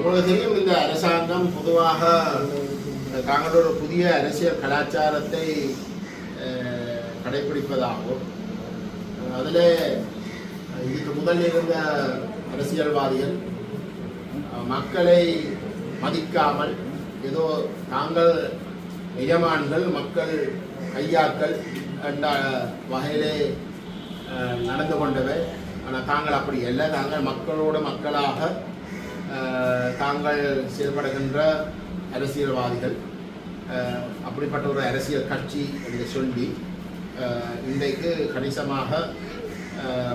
உங்களுக்கு தெரியும் இந்த அரசாங்கம் பொதுவாக தாங்களோட புதிய அரசியல் கலாச்சாரத்தை கடைபிடிப்பதாகும். அதில் இதுக்கு முதல் இருந்த அரசியல்வாதிகள் மக்களை மதிக்காமல் ஏதோ தாங்கள் எஜமான்கள் மக்கள் கையாக்கள் என்ற வகையிலே நடந்து கொண்டவை. ஆனால் தாங்கள் அப்படி அல்ல. தாங்கள் மக்களோட மக்களாக தாங்கள் செயல்படுகின்ற அரசியல்வாதிகள் அப்படிப்பட்ட ஒரு அரசியல் கட்சி என்று சொல்லி இன்றைக்கு கணிசமாக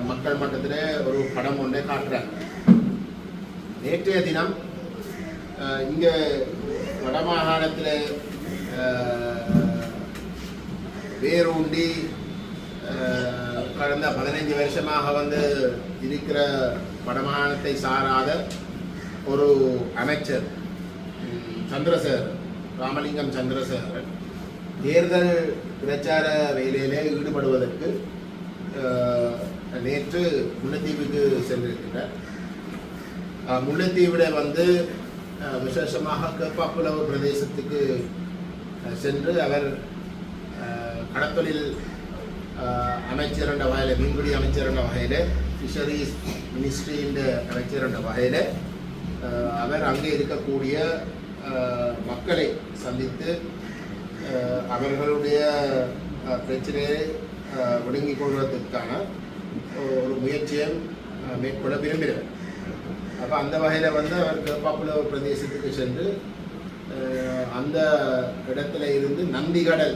மக்கள் மட்டத்திலே ஒரு படம் ஒன்றை காட்டுறாங்க. நேற்றைய தினம் இங்கே வடமாகாணத்தில் வேரூண்டி கடந்த பதினைஞ்சு வருஷமாக வந்து இருக்கிற வடமாகாணத்தை சாராத ஒரு அமைச்சர் சந்திரசேகர் ராமலிங்கம் சந்திரசேகரன் தேர்தல் பிரச்சார வேலையிலே ஈடுபடுவதற்கு நேற்று முல்லைத்தீவுக்கு சென்றிருக்கிறார். அஹ், வந்து விசேஷமாக கேப்பாப்புலவு பிரதேசத்துக்கு சென்று அவர் கடத்தொழில் அமைச்சர் என்ற வகையில் மீன்பிடி அமைச்சர் என்ற வகையில் ஃபிஷரிஸ் மினிஸ்ட்ரியின் அமைச்சர் என்ற வகையில் அவர் அங்கே இருக்கக்கூடிய மக்களை சந்தித்து அவர்களுடைய பிரச்சனையை அஹ், ஒடுங்கிக் கொள்வதற்கான ஒரு முயற்சியை மேற்கொள்ள விரும்புகிறேன் அப்போ அந்த வகையில் வந்து அவர் கேப்பாப்புல பிரதேசத்துக்கு சென்று அந்த இடத்துல இருந்து நந்திகடல்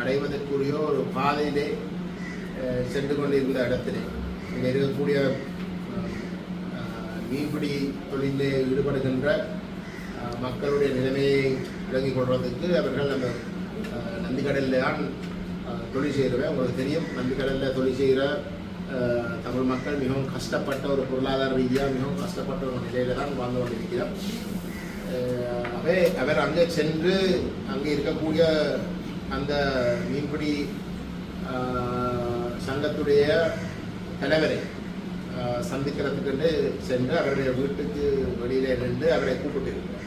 அடைவதற்குரிய ஒரு பாதையிலே சென்று கொண்டிருந்த இடத்திலே இங்கே இருக்கக்கூடிய மீன்பிடி தொழிலில் ஈடுபடுகின்ற மக்களுடைய நிலைமையை விளங்கிக் கொள்வதற்கு அவர்கள் நம்ம நந்திக்கடலில் தான் தொழில் செய்கிறவன் உங்களுக்கு தெரியும் நந்திக்கடலில் தொழில் செய்கிற தமிழ் மக்கள் மிகவும் கஷ்டப்பட்ட ஒரு பொருளாதார ரீதியாக மிகவும் கஷ்டப்பட்ட ஒரு நிலையில தான் வாழ்ந்து கொண்டிருக்கிறோம் அவை அவர் அங்கே சென்று அங்கே இருக்கக்கூடிய அந்த மீன்பிடி சங்கத்துடைய தலைவரை சந்திக்கிறதுக்கு சென்று அவருடைய வீட்டுக்கு வெளியில நின்று அவரை கூப்பிட்டிருக்கிறார்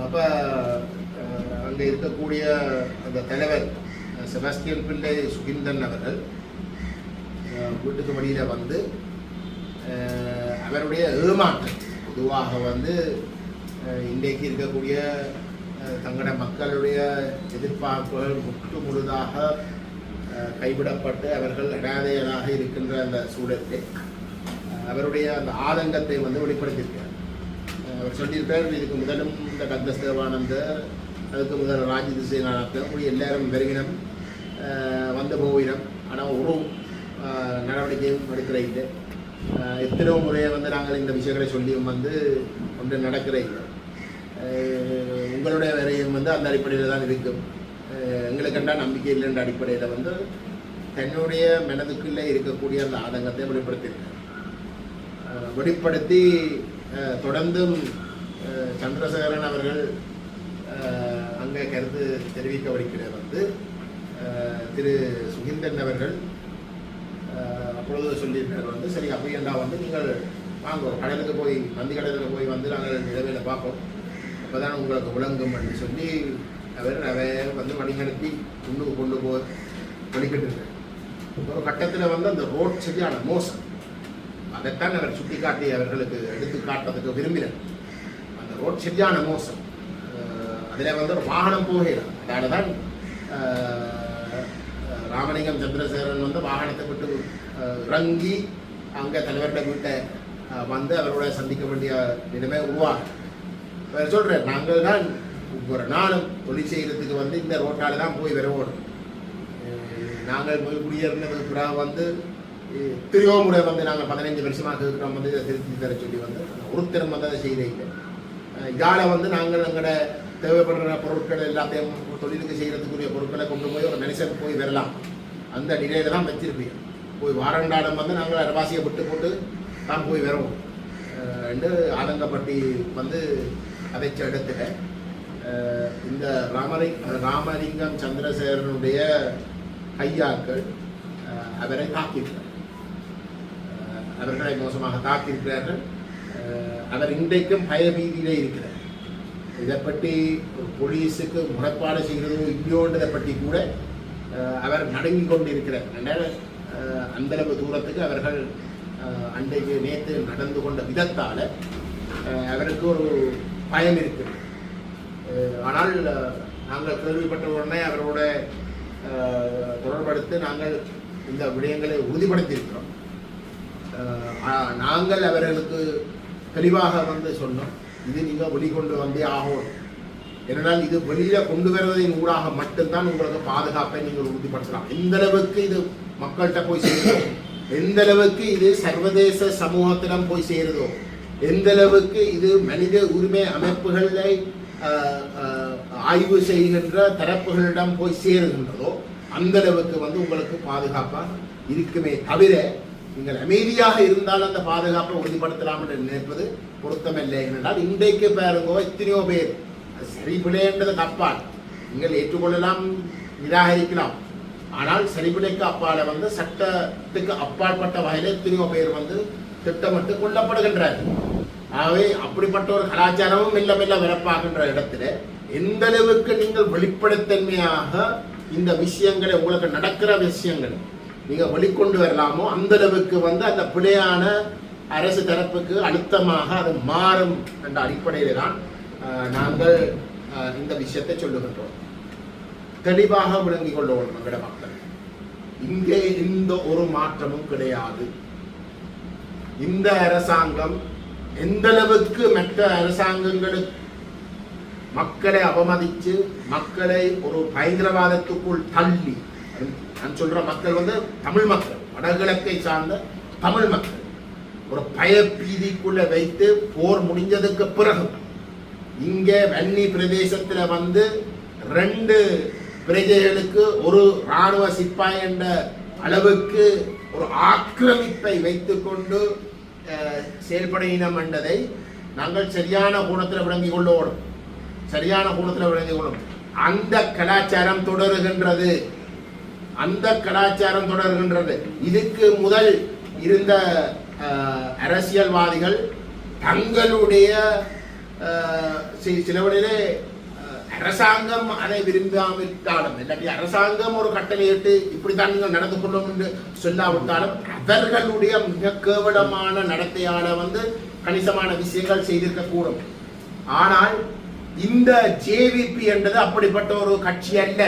அப்போ அங்கே இருக்கக்கூடிய அந்த தலைவர் அஹ், செபாஸ்டியன் பிள்ளை சுகிந்தன் அவர்கள் வீட்டுக்கு வெளியில் வந்து அவருடைய ஏமாற்றம். பொதுவாக வந்து இன்றைக்கு இருக்கக்கூடிய தங்களோட மக்களுடைய எதிர்பார்ப்புகள் முற்று முழுதாக கைவிடப்பட்டு அவர்கள் அனாதையராக இருக்கின்ற அந்த சூழலில் அவருடைய அந்த ஆதங்கத்தை வந்து வெளிப்படுத்தியிருக்கிறார். அவர் சொல்லியிருக்கார் இதுக்கு முதலும் இந்த டக்ளஸ் தேவானந்தர் அதுக்கு முதல் ராஜித் சேனானந்தம் இப்படி எல்லாரும் வருகினம் வந்த வந்து போயினம் ஆனால் ஒரு நடவடிக்கையும் எடுக்கிற இல்லை. எத்தனையோ முறையை வந்து நாங்கள் இந்த விஷயங்களை சொல்லியும் வந்து ஒன்று நடக்கிற இல்லை. உங்களுடைய வேலையும் வந்து அந்த அடிப்படையில் தான் இருக்கும். எங்களுக்கெண்டா நம்பிக்கை இல்லைன்ற அடிப்படையில் வந்து தன்னுடைய மனதுக்குள்ளே இருக்கக்கூடிய அந்த ஆதங்கத்தை வெளிப்படுத்தியிருக்கார் வெளிப்படுத்தி தொடர்ந்தும் சந்திரசேகரன் அவர்கள் அங்கே கருத்து தெரிவிக்க வருகிற வந்து திரு சுகிந்தன் அவர்கள் அப்பொழுது சொல்லியிருக்கார் வந்து சரி அப்படியண்டா வந்து நீங்கள் வாங்க கடலுக்கு போய் நந்தி கடலுக்கு போய் வந்து நாங்கள் நிலவையில் பார்ப்போம். அப்போதான் உங்களுக்கு விளங்கும் அப்படின்னு சொல்லி அவர் அவர் வந்து வழிநடத்தி முன்னுக்கு கொண்டு போய் வழிகிட்டு இருக்கார் ஒரு கட்டத்தில் வந்து அந்த ரோட் சரியான மோசம். அதைத்தான் அவர் சுட்டிக்காட்டி அவர்களுக்கு எடுத்து காட்டுறதுக்கு விரும்பினார் அந்த ரோட் சரியான மோசம். அதில் வந்து ஒரு வாகனம் போகிறார் அதனால தான் ராமலிங்கம் சந்திரசேகரன் வந்து வாகனத்தை விட்டு இறங்கி அங்கே தலைவர்களை வீட்டை வந்து அவரோட சந்திக்க வேண்டிய நிலைமை உருவாகும் அவர் சொல்கிறார் நாங்கள் தான் ஒவ்வொரு நாளும் தொழில் செய்கிறதுக்கு வந்து இந்த ரோட்டால் தான் போய் வருவோம் நாங்கள் போய் குடியேறினதுக்கு வந்து திருவோமுறை வந்து நாங்கள் பதினைஞ்சு வருஷமாக இருக்கிறோம் வந்து இதை திருத்தி தர சொல்லி வந்து ஒருத்தரும் வந்து அதை செய்கிறீங்க இதால் வந்து நாங்கள் எங்களோட தேவைப்படுற பொருட்கள் எல்லாத்தையும் தொழிலுக்கு செய்கிறதுக்குரிய பொருட்களை கொண்டு போய் ஒரு மனுஷன் போய் வரலாம். அந்த நிலையில தான் வச்சிருப்பீங்க. போய் வாரண்டாடம் வந்து நாங்கள் அரவாசியை விட்டு போட்டு தான் போய் வருவோம். என்று ஆதங்கப்பட்டி வந்து அதைச்ச இடத்துல இந்த ராமரி ராமலிங்கம் சந்திரசேகரனுடைய கையாக்கள் அவரை தாக்கியிருக்கிறார் அவர்களை மோசமாக தாக்கியிருக்கிறார்கள் அவர் இன்றைக்கும் பயபீதியிலே இருக்கிறார். இதை பற்றி போலீஸுக்கு முறைப்பாடு செய்கிறதோ இல்லையோன்றதை பற்றி கூட அவர் நடுங்கி கொண்டிருக்கிறார். அதனால் அந்தளவு தூரத்துக்கு அவர்கள் அன்றைக்கு நேற்று நடந்து கொண்ட விதத்தால் அவருக்கு ஒரு பயம் இருக்குது ஆனால் நாங்கள் கேள்விப்பட்ட உடனே அவரோட தொடர்படுத்து நாங்கள் இந்த விடயங்களை உறுதிப்படுத்தியிருக்கிறோம். நாங்கள் அவர்களுக்கு தெளிவாக வந்து சொன்னோம் இது நீங்கள் வெளிக்கொண்டு வந்தே ஆகும் ஏனென்றால் இது வெளியில் கொண்டு வருவதன் ஊடாக மட்டும்தான் உங்களுக்கு பாதுகாப்பை நீங்கள் உறுதிப்படுத்தலாம். எந்த அளவுக்கு இது மக்கள்கிட்ட போய் சேருதோ எந்த அளவுக்கு இது சர்வதேச சமூகத்திடம் போய் சேருதோ எந்த அளவுக்கு இது மனித உரிமை அமைப்புகளை ஆய்வு செய்கின்ற தரப்புகளிடம் போய் சேருகின்றதோ அந்த அளவுக்கு வந்து உங்களுக்கு பாதுகாப்பாக இருக்குமே தவிர நீங்கள் அமைதியாக இருந்தால் அந்த பாதுகாப்பை உறுதிப்படுத்தலாம் என்று நினைப்பது பொருத்தமில்லை என்றால் இன்றைக்கு பாருங்க எத்தனையோ பேர் அது சரி பிழைன்றது தப்பால் நீங்கள் ஏற்றுக்கொள்ளலாம் நிராகரிக்கலாம். ஆனால் சரிபிழைக்கு அப்பால வந்து சட்டத்துக்கு அப்பாற்பட்ட வகையில் எத்தனையோ பேர் வந்து திட்டமிட்டு கொல்லப்படுகின்றார்கள். ஆகவே அப்படிப்பட்ட ஒரு கலாச்சாரமும் மெல்ல மெல்ல விறப்பாகின்ற இடத்துல எந்த அளவுக்கு நீங்கள் வெளிப்படைத்தன்மையாக இந்த விஷயங்களை உங்களுக்கு நடக்கிற விஷயங்கள் நீங்க வெளிக்கொண்டு வரலாமோ அந்த அளவுக்கு வந்து அந்த பிழையான அரசு தரப்புக்கு அழுத்தமாக அது மாறும் என்ற அடிப்படையில் தான் நாங்கள் இந்த விஷயத்தை சொல்லுகின்றோம். தெளிவாக விளங்கிக் கொள்ள நம்மிட மக்கள். இங்கே எந்த ஒரு மாற்றமும் கிடையாது. இந்த அரசாங்கம் எந்த அளவுக்கு மற்ற அரசாங்கங்களுக்கு மக்களை அவமதித்து மக்களை ஒரு பயங்கரவாதத்துக்குள் தள்ளி நான் சொல்ற மக்கள் வந்து தமிழ் மக்கள் வடகிழக்கை சார்ந்த தமிழ் மக்கள் ஒரு பயப்பீதிக்குள்ள வைத்து போர் முடிஞ்சதுக்கு பிறகு இங்க வன்னி பிரதேசத்துல வந்து ரெண்டு பிரஜைகளுக்கு ஒரு ராணுவ சிப்பாய் என்ற அளவுக்கு ஒரு ஆக்கிரமிப்பை வைத்துக்கொண்டு செயல்படையினம் என்றதை நாங்கள் சரியான கோணத்தில் விளங்கிக் கொள்ளோடும். சரியான கோணத்தில் விளங்கிக் கொள்ளும். அந்த கலாச்சாரம் தொடருகின்றது. அந்த கலாச்சாரம் தொடர்கின்றது. இதுக்கு முதல் இருந்த அரசியல்வாதிகள் தங்களுடைய சிலவனிலே அரசாங்கம் அதை விரும்பாவிட்டாலும் இல்லாட்டி அரசாங்கம் ஒரு கட்டளையிட்டு இப்படித்தான் நீங்கள் நடந்து கொள்ளும் என்று சொல்லாவிட்டாலும் அவர்களுடைய மிக கேவலமான நடத்தையால வந்து கணிசமான விஷயங்கள் செய்திருக்க கூடும் ஆனால் இந்த ஜேவிபி என்றது அப்படிப்பட்ட ஒரு கட்சி அல்ல.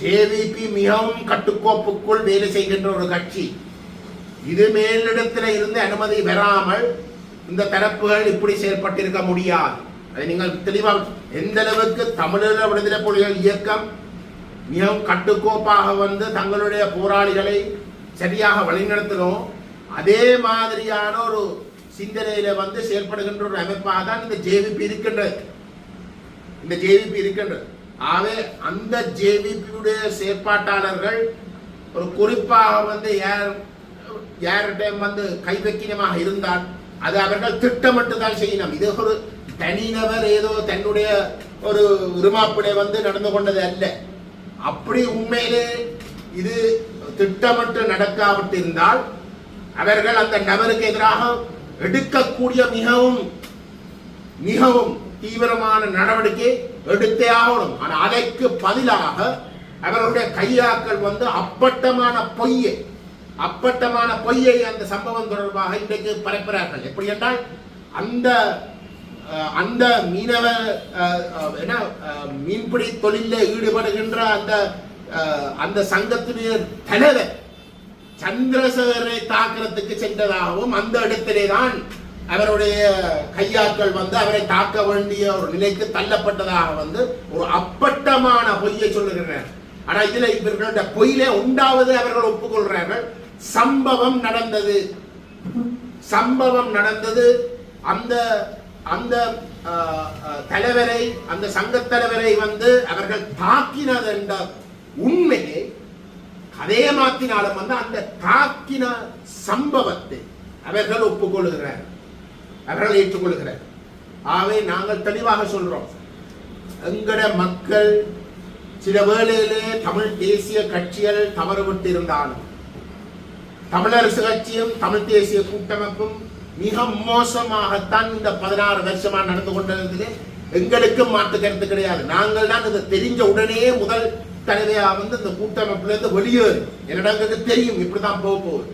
ஜேவிபி மிகவும் கட்டுக்கோப்புக்குள் வேலை செய்கின்ற ஒரு கட்சி. இது மேலிடத்தில் இருந்து அனுமதி பெறாமல் இந்த தரப்புகள் இப்படி செயல்பட்டிருக்க முடியாது. அதை நீங்கள் தெளிவாக எந்த அளவுக்கு தமிழீழ விடுதலை புலிகள் இயக்கம் மிகவும் கட்டுக்கோப்பாக வந்து தங்களுடைய போராளிகளை சரியாக வழிநடத்தணும் அதே மாதிரியான ஒரு சிந்தனையில வந்து செயல்படுகின்ற ஒரு அமைப்பாக தான் இந்த ஜேவிபி இருக்கின்றது. இந்த ஜேவிபி இருக்கின்றது. ஆகவே அந்த ஜேவிபியுடைய செயற்பாட்டாளர்கள் ஒரு குறிப்பாக வந்து யார் யார்கிட்டையும் வந்து கைவக்கினமாக இருந்தால் அது அவர்கள் திட்டமிட்டு தான் செய்யணும். இது ஒரு தனிநபர் ஏதோ தன்னுடைய ஒரு உருமாப்பிடை வந்து நடந்து கொண்டது அல்ல. அப்படி உண்மையிலே இது திட்டமிட்டு நடக்காவிட்டிருந்தால் அவர்கள் அந்த நபருக்கு எதிராக எடுக்கக்கூடிய மிகவும் மிகவும் தீவிரமான நடவடிக்கை எடுத்தே ஆகணும். ஆனால் அதற்கு பதிலாக அவர்களுடைய கையாக்கள் வந்து அப்பட்டமான பொய்யை அப்பட்டமான பொய்யை அந்த சம்பவம் தொடர்பாக இன்றைக்கு பரப்புகிறார்கள். எப்படி என்றால் அந்த அந்த மீனவ என்ன மீன்பிடி தொழிலில் ஈடுபடுகின்ற அந்த அந்த சங்கத்தினுடைய தலைவர் சந்திரசேகரை தாக்கிறதுக்கு சென்றதாகவும் அந்த இடத்திலே தான் அவருடைய கையாட்கள் வந்து அவரை தாக்க வேண்டிய ஒரு நிலைக்கு தள்ளப்பட்டதாக வந்து ஒரு அப்பட்டமான பொய்யை சொல்லுகிறார் ஆனா இதுல இவர்களுடைய பொய்யிலே உண்டாவது அவர்கள் ஒப்புக்கொள்றார்கள் சம்பவம் நடந்தது. சம்பவம் நடந்தது. அந்த அந்த தலைவரை அந்த சங்கத்தலைவரை வந்து அவர்கள் தாக்கினது என்ற உண்மையை அதே மாத்தினாலும் வந்து அந்த தாக்கின சம்பவத்தை அவர்கள் ஒப்புக்கொள்கிறார். அவர்கள் ஏற்றுக்கொள்கிறார். ஆகவே நாங்கள் தெளிவாக சொல்றோம். எங்கட மக்கள் சில வேளையிலே தமிழ் தேசிய கட்சிகள் தவறு விட்டு இருந்தாலும் தமிழரசு கட்சியும் தமிழ் தேசிய கூட்டமைப்பும் மிக மோசமாகத்தான் இந்த பதினாறு வருஷமா நடந்து கொண்டிருந்தது எங்களுக்கும் மாற்று கருத்து கிடையாது. நாங்கள் தான் இதை தெரிஞ்ச உடனே முதல் தடவையா வந்து இந்த கூட்டமைப்புல இருந்து வெளியேறு என்னிடங்களுக்கு தெரியும். இப்படிதான் போக போகுது.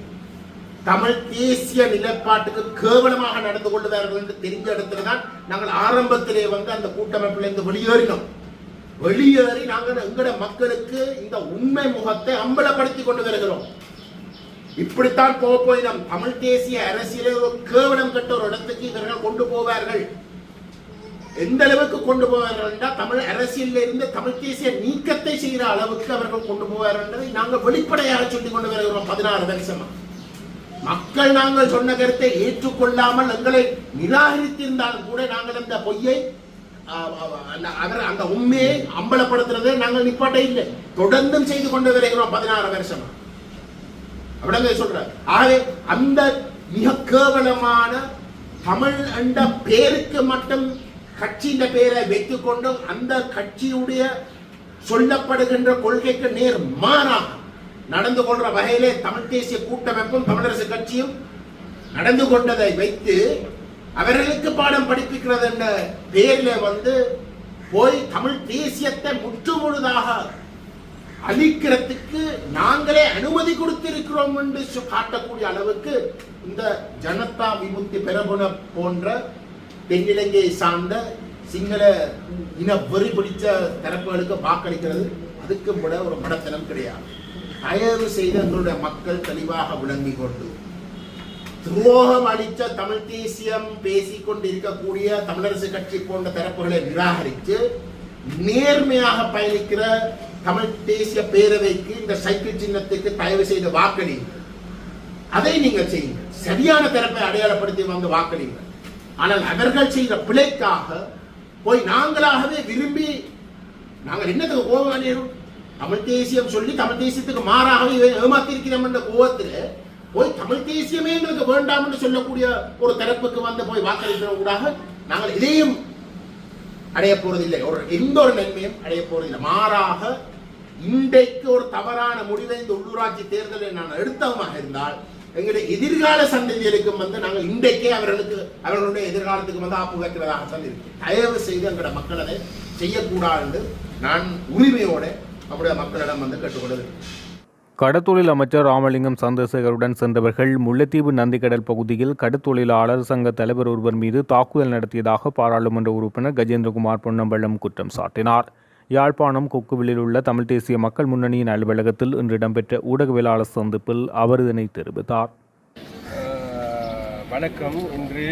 தமிழ் தேசிய நிலைப்பாட்டுக்கு கேவலமாக நடந்து கொள்ளுவார்கள் என்று தெரிஞ்ச இடத்துல தான் நாங்கள் ஆரம்பத்திலே வந்து அந்த கூட்டமைப்புல இருந்து வெளியேறினோம். வெளியேறி நாங்கள் எங்களோட மக்களுக்கு இந்த உண்மை முகத்தை அம்பலப்படுத்தி கொண்டு வருகிறோம். இப்படித்தான் போக போய் நம் தமிழ் தேசிய அரசியலை ஒரு கேவலம் கட்ட ஒரு இடத்துக்கு இவர்கள் கொண்டு போவார்கள். எந்த அளவுக்கு கொண்டு போவார்கள் என்றால் தமிழ் அரசியலில் இருந்து தமிழ் தேசிய நீக்கத்தை செய்கிற அளவுக்கு அவர்கள் கொண்டு போவார்கள் என்பதை நாங்கள் வெளிப்படையாக சொல்லிக் கொண்டு வருகிறோம் பதினாறு வருஷமா. மக்கள் நாங்கள் சொன்ன கருத்தை ஏற்றுக்கொள்ளாமல் எங்களை நிராகரித்திருந்தாலும் கூட நாங்கள் அந்த பொய்யை அவர் அந்த உண்மையை அம்பலப்படுத்துறதை நாங்கள் நிப்பாட்ட இல்லை. தொடர்ந்தும் செய்து கொண்டு வருகிறோம் பதினாறு வருஷமா. அப்படிங்க சொல்றார். ஆகவே அந்த மிக கேவலமான தமிழ் என்ற பேருக்கு மட்டும் கட்சியின் பேரை வைத்துக் கொண்டு அந்த கட்சியுடைய சொல்லப்படுகின்ற கொள்கைக்கு நேர் மாறாக நடந்து கொள்ற வகையிலே தமிழ் தேசிய கூட்டமைப்பும் தமிழரசு கட்சியும் நடந்து கொண்டதை வைத்து அவர்களுக்கு பாடம் படிப்பிக்கிறது என்ற பேரில வந்து போய் தமிழ் தேசியத்தை முற்று முழுதாக அழிக்கிறதுக்கு நாங்களே அனுமதி கொடுத்திருக்கிறோம் என்று காட்டக்கூடிய அளவுக்கு இந்த ஜனதா விமுக்தி பெரமுன போன்ற தென்னிலங்கையை சார்ந்த சிங்கள இன வெறி பிடிச்ச தரப்புகளுக்கு வாக்களிக்கிறது. அதுக்கு விட ஒரு மடத்தனம் கிடையாது. தயவு செய்து எங்களுடைய மக்கள் தெளிவாக விளங்கி கொண்டு. துரோகம் அளித்த தமிழ் தேசியம் பேசிக் கொண்டிருக்கக்கூடிய தமிழரசு கட்சி போன்ற தரப்புகளை நிராகரித்து நேர்மையாக பயணிக்கிற தமிழ் தேசிய பேரவைக்கு இந்த சைக்கிள் சின்னத்துக்கு தயவு செய்து வாக்களியுங்கள். அதை நீங்கள் செய்யுங்கள். சரியான தரப்பை அடையாளப்படுத்தி வந்து வாக்களிங்க ஆனால் அவர்கள் செய்த பிழைக்காக போய் நாங்களாகவே விரும்பி நாங்கள் என்னத்துக்கு கோபம் அடையிறோம் தமிழ் தேசியம் சொல்லி தமிழ் தேசியத்துக்கு மாறாகவே ஏமாத்திருக்கிறோம் என்ற கோபத்தில் போய் தமிழ் தேசியமே எங்களுக்கு வேண்டாம் என்று சொல்லக்கூடிய ஒரு தரப்புக்கு வந்து போய் வாக்களிக்கிறவங்களாக நாங்கள் இதையும் அடைய போறதில்லை ஒரு எந்த ஒரு நன்மையும் அடைய போறதில்லை மாறாக இன்றைக்கு ஒரு தவறான முடிவை இந்த உள்ளூராட்சி தேர்தலை நான் எடுத்தவமாக இருந்தால் எங்களுடைய எதிர்கால சந்ததியருக்கும் வந்து நாங்கள் இன்றைக்கே அவர்களுக்கு அவர்களுடைய எதிர்காலத்துக்கு வந்து ஆப்பு வைக்கிறதாகத்தான் இருக்கு தயவு செய்து எங்களோட மக்கள் அதை செய்யக்கூடாது என்று நான் உரிமையோட நம்முடைய மக்களிடம் வந்து கேட்டுக்கொள்வது கடத்தொழில் அமைச்சர் ராமலிங்கம் சந்திரசேகருடன் சென்றவர்கள் முல்லைத்தீவு நந்திக்கடல் பகுதியில் கடத்தொழிலாளர் சங்க தலைவர் ஒருவர் மீது தாக்குதல் நடத்தியதாக பாராளுமன்ற உறுப்பினர் கஜேந்திரகுமார் பொன்னம்பலம் குற்றம் சாட்டினார். யாழ்ப்பாணம் கொக்குவிலில் உள்ள தமிழ் தேசிய மக்கள் முன்னணியின் அலுவலகத்தில் இன்று இடம்பெற்ற ஊடகவியலாளர் சந்திப்பில் அவர் இதனை தெரிவித்தார். வணக்கம். இன்று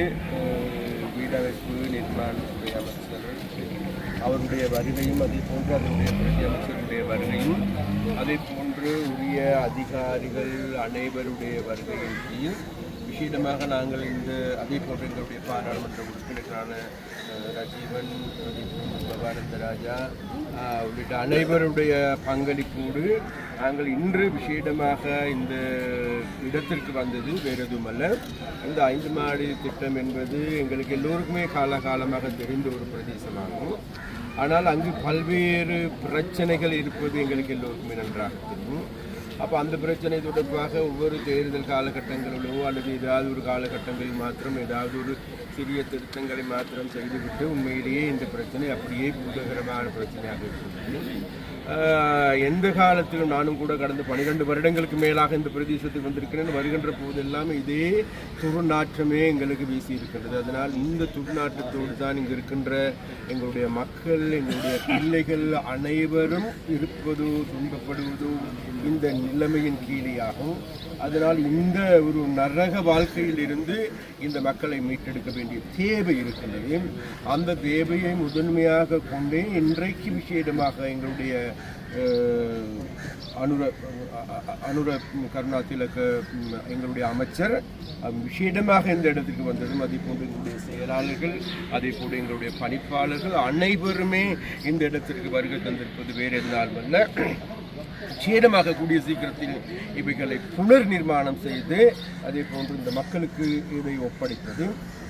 வீடமைப்பு அமைச்சர் அவருடைய வருகையும் அதே போன்று அதனுடைய பிரதி அமைச்சருடைய வருகையும் அதே போன்று உரிய அதிகாரிகள் அனைவருடைய வருகையின் கீழ் விசேடமாக நாங்கள் இந்த அதே போன்ற எங்களுடைய பாராளுமன்ற உறுப்பினர்களான ஆஹ், ராஜீவன் பவானந்த ராஜா உள்ளிட்ட அனைவருடைய பங்களிப்போடு நாங்கள் இன்று விசேடமாக இந்த இடத்திற்கு வந்தது வேறு எதுவும் அல்ல இந்த ஐந்து மாடி திட்டம் என்பது எங்களுக்கு எல்லோருக்குமே காலகாலமாக தெரிந்த ஒரு பிரதேசமாகும். ஆனால் அங்கு பல்வேறு பிரச்சனைகள் இருப்பது எங்களுக்கு எல்லோருக்குமே நன்றாக தெரியும். அப்போ அந்த பிரச்சனை தொடர்பாக ஒவ்வொரு தேர்தல் காலகட்டங்களிலோ அல்லது ஏதாவது ஒரு காலகட்டங்களில் மாத்திரம் ஏதாவது ஒரு சிறிய திருத்தங்களை மாத்திரம் செய்துவிட்டு உண்மையிலேயே இந்த பிரச்சனை அப்படியே பூதகரமான பிரச்சனையாக இருக்கிறது எந்த காலத்திலும் நானும் கூட கடந்த பன்னிரெண்டு வருடங்களுக்கு மேலாக இந்த பிரதேசத்துக்கு வந்திருக்கிறேன். வருகின்ற போதெல்லாம் இதே துர்நாற்றமே எங்களுக்கு வீசி இருக்கின்றது. அதனால் இந்த துர்நாற்றத்தோடு தான் இங்கு இருக்கின்ற எங்களுடைய மக்கள் எங்களுடைய பிள்ளைகள் அனைவரும் இருப்பதோ துன்பப்படுவதோ இந்த நிலைமையின் கீழேயாகும். அதனால் இந்த ஒரு நரக வாழ்க்கையில் இருந்து இந்த மக்களை மீட்டெடுக்க வேண்டிய தேவை இருக்கின்றது. அந்த தேவையை முதன்மையாக கொண்டே இன்றைக்கு விசேடமாக எங்களுடைய அனுர அனுர கருணா திலக எங்களுடைய அமைச்சர் விஷேடமாக இந்த இடத்துக்கு வந்ததும் அதே போன்று எங்களுடைய செயலாளர்கள் அதே போன்று எங்களுடைய பணிப்பாளர்கள் அனைவருமே இந்த இடத்திற்கு வருகை தந்திருப்பது வேறு எதனால் அல்ல. சேதமாக கூடிய சீக்கிரத்தில் இவைகளை புனர் நிர்மாணம் செய்து அதே போன்று இந்த மக்களுக்கு இதை ஒப்படைப்பது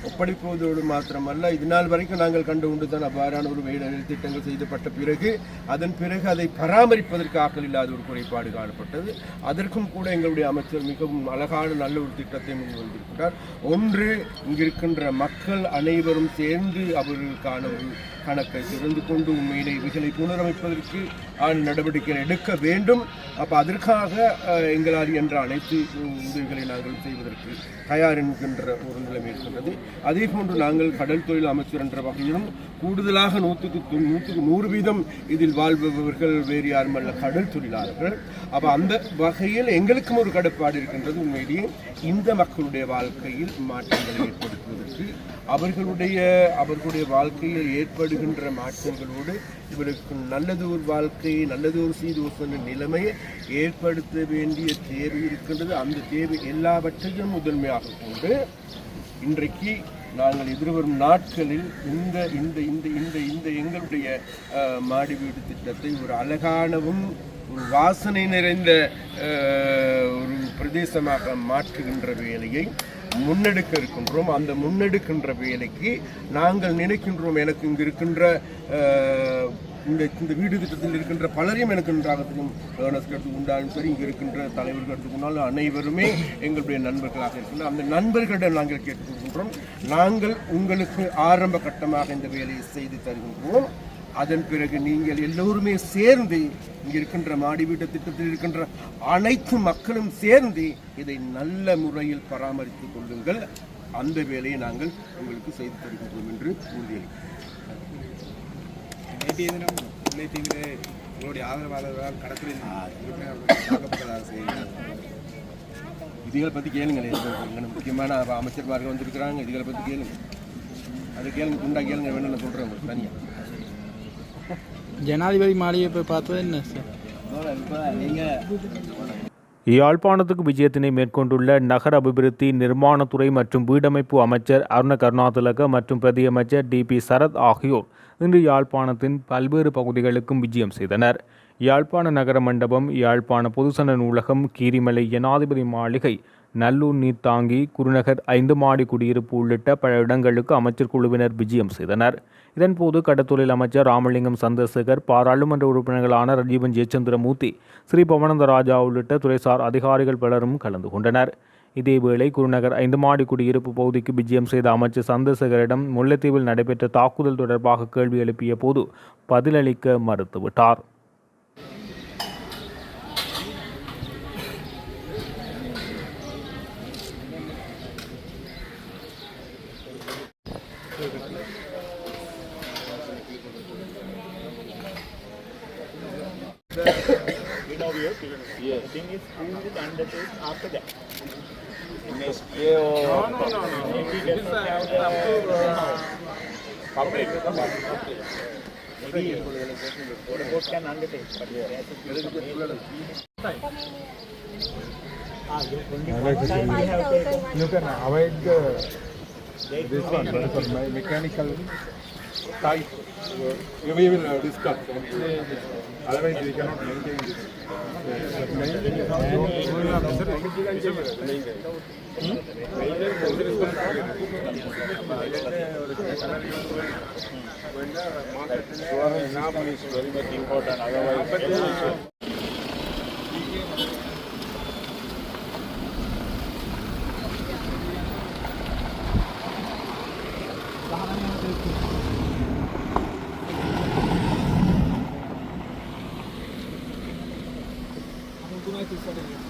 ஒப்படைப்பதோடு மாத்திரமல்ல இது நாள் வரைக்கும் நாங்கள் கண்டு கொண்டு தான் அவ்வாறான ஒரு வேலை திட்டங்கள் செய்தப்பட்ட பிறகு அதன் பிறகு அதை பராமரிப்பதற்கு ஆக்கல் இல்லாத ஒரு குறைபாடு காணப்பட்டது. அதற்கும் கூட எங்களுடைய அமைச்சர் மிகவும் அழகான நல்ல ஒரு திட்டத்தை முன் வந்திருக்கிறார். ஒன்று இங்கிருக்கின்ற மக்கள் அனைவரும் சேர்ந்து அவர்களுக்கான ஒரு கணக்கை திறந்து கொண்டு உண்மையிலே இவைகளை புனரமைப்பதற்கு ஆன நடவடிக்கைகள் எடுக்க வேண்டும். அப்போ அதற்காக எங்களால் என்ற அனைத்து உதவிகளை நாங்கள் செய்வதற்கு தயார் என்கின்ற ஒரு நிலைமை இருக்கின்றது. அதே போன்று நாங்கள் கடல் தொழில் அமைச்சர் என்ற வகையிலும் கூடுதலாக நூற்றுக்கு நூற்றுக்கு நூறு வீதம் இதில் வாழ்பவர்கள் வேறு யாரும் அல்ல கடல் தொழிலாளர்கள். அப்போ அந்த வகையில் எங்களுக்கும் ஒரு கடப்பாடு இருக்கின்றது உண்மையிலேயே. இந்த மக்களுடைய வாழ்க்கையில் மாற்றங்களை ஏற்படுத்துவதற்கு அவர்களுடைய அவர்களுடைய வாழ்க்கையில் ஏற்படுகின்ற மாற்றங்களோடு இவருக்கு நல்லது ஒரு வாழ்க்கை நல்லது ஒரு சீதோசன நிலைமையை ஏற்படுத்த வேண்டிய தேவை இருக்கின்றது. அந்த தேவை எல்லாவற்றையும் முதன்மையாக கொண்டு இன்றைக்கு நாங்கள் எதிர்வரும் நாட்களில் இந்த இந்த இந்த இந்த இந்த எங்களுடைய மாடி வீடு திட்டத்தை ஒரு அழகானவும் ஒரு வாசனை நிறைந்த ஒரு பிரதேசமாக மாற்றுகின்ற வேலையை முன்னெடுக்க இருக்கின்றோம். அந்த முன்னெடுக்கின்ற வேலைக்கு நாங்கள் நினைக்கின்றோம். எனக்கு இங்கு இருக்கின்ற இந்த இந்த வீடு திட்டத்தில் இருக்கின்ற பலரையும் எனக்கு நன்றாக தெரியும். ஏர்னஸ் கருத்துக்கு உண்டாலும் சரி இங்கே இருக்கின்ற தலைவர்கள் கருத்துக்கு அனைவருமே எங்களுடைய நண்பர்களாக இருக்கின்ற அந்த நண்பர்களிடம் நாங்கள் கேட்டுக்கொள்கின்றோம். நாங்கள் உங்களுக்கு ஆரம்ப கட்டமாக இந்த வேலையை செய்து தருகின்றோம். அதன் பிறகு நீங்கள் எல்லோருமே சேர்ந்து இங்கே இருக்கின்ற மாடி வீட்டு திட்டத்தில் இருக்கின்ற அனைத்து மக்களும் சேர்ந்து இதை நல்ல முறையில் பராமரித்துக் கொள்ளுங்கள். அந்த வேலையை நாங்கள் உங்களுக்கு செய்து தருகின்றோம் என்று உறுதியளிக்கிறோம் நேற்றைய தினம் முல்லைத்தீவிலே உங்களுடைய ஆதரவாளர்களால் கடற்கரையில் தாக்கப்பட்டதாக செய்கிறார் இதுகளை பற்றி கேளுங்களேன் இங்கே முக்கியமான அமைச்சர்மார்கள் வந்திருக்கிறாங்க. இதுகளை பற்றி கேளுங்க. அதை கேளுங்க. குண்டா கேளுங்க. வேணும் நான் சொல்கிறேன் உங்களுக்கு. தனியாக ஜனாதிபதி மாளிகை போய் பார்த்தது என்ன சார்? யாழ்ப்பாணத்துக்கு விஜயத்தினை மேற்கொண்டுள்ள நகர அபிவிருத்தி நிர்மாணத்துறை மற்றும் வீடமைப்பு அமைச்சர் அருண கருணாதிலக மற்றும் பிரதியமைச்சர் டி பி சரத் ஆகியோர் இன்று யாழ்ப்பாணத்தின் பல்வேறு பகுதிகளுக்கும் விஜயம் செய்தனர். யாழ்ப்பாண நகர மண்டபம் யாழ்ப்பாண பொதுசன நூலகம் கீரிமலை ஜனாதிபதி மாளிகை நல்லூர் நீர்த்தாங்கி குருநகர் ஐந்து மாடி குடியிருப்பு உள்ளிட்ட பல இடங்களுக்கு அமைச்சர் குழுவினர் விஜயம் செய்தனர். இதன்போது கடத்தொழில் அமைச்சர் ராமலிங்கம் சந்திரசேகர் பாராளுமன்ற உறுப்பினர்களான ரஜீவன் ஜெயச்சந்திரமூர்த்தி ஸ்ரீ பவனந்த ராஜா உள்ளிட்ட துறைசார் அதிகாரிகள் பலரும் கலந்து கொண்டனர். இதேவேளை குருநகர் ஐந்து மாடி குடியிருப்பு பகுதிக்கு விஜயம் செய்த அமைச்சர் சந்திரசேகரிடம் முல்லைத்தீவில் நடைபெற்ற தாக்குதல் தொடர்பாக கேள்வி எழுப்பிய போது பதிலளிக்க மறுத்துவிட்டார். thing is who will undertake after that? We You can avoid the, this one, for my mechanical type. We will discuss. Otherwise, we cannot maintain this. very much important. Otherwise, but, uh, Thank you. Thank you for the